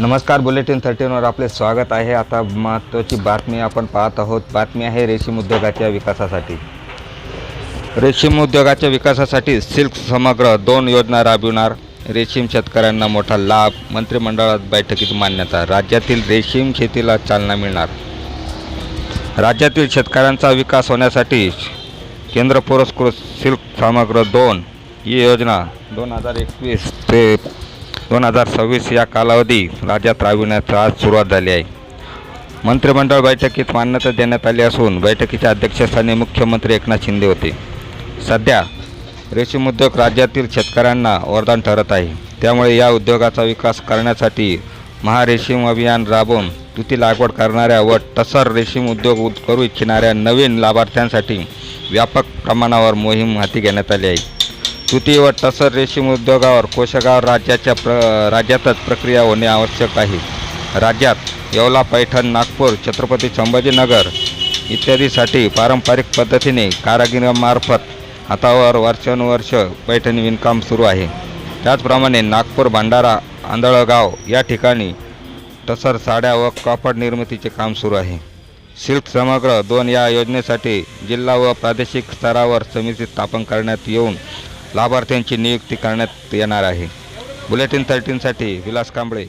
नमस्कार बुलेटिन थर्टीनवर आपले स्वागत आहे. आता महत्त्वाची बातमी आपण पाहत आहोत. बातमी आहे रेशीम उद्योगाच्या विकासासाठी. रेशीम उद्योगाच्या विकासासाठी सिल्क समग्र दोन योजना राबविणार रेशीम शेतकऱ्यांना मोठा लाभ मंत्रिमंडळात बैठकीत मान्यता राज्यातील रेशीम शेतीला चालना मिळणार. राज्यातील शेतकऱ्यांचा विकास होण्यासाठी केंद्र पुरस्कृत सिल्क समग्र दोन ही योजना दोन हजार एकवीस ते दोन हजार सव्वीस या कालावधी राज्यात राबविण्यास आज सुरुवात झाली आहे. मंत्रिमंडळ बैठकीत मान्यता देण्यात आली असून बैठकीच्या अध्यक्षस्थानी मुख्यमंत्री एकनाथ शिंदे होते. सध्या रेशीम उद्योग राज्यातील शेतकऱ्यांना वरदान ठरत आहे. त्यामुळे या उद्योगाचा विकास करण्यासाठी महारेशीम अभियान राबवून तुती लागवड करणाऱ्या व टसर रेशीम उद्योग करू इच्छिणाऱ्या नवीन लाभार्थ्यांसाठी व्यापक प्रमाणावर मोहीम हाती घेण्यात आली आहे. तुती व टसर रेशीम उद्योगावर कोशगाव राज्याच्या प्र राज्यातच प्रक्रिया होणे आवश्यक आहे. राज्यात येवला पैठण नागपूर छत्रपती संभाजीनगर इत्यादीसाठी पारंपरिक पद्धतीने कारागिरामार्फत हातावर वर्षानुवर्ष पैठणी विणकाम सुरू आहे. त्याचप्रमाणे नागपूर भंडारा आंधळगाव या ठिकाणी टसर साड्या व कापड निर्मितीचे काम सुरू आहे. सिल्क समग्र दोन या योजनेसाठी जिल्हा व प्रादेशिक स्तरावर समिती स्थापन करण्यात येऊन लाभार्थ्यांची नियुक्ती करण्यात येणार आहे. बुलेटिन थर्टीनसाठी विलास कांबळे.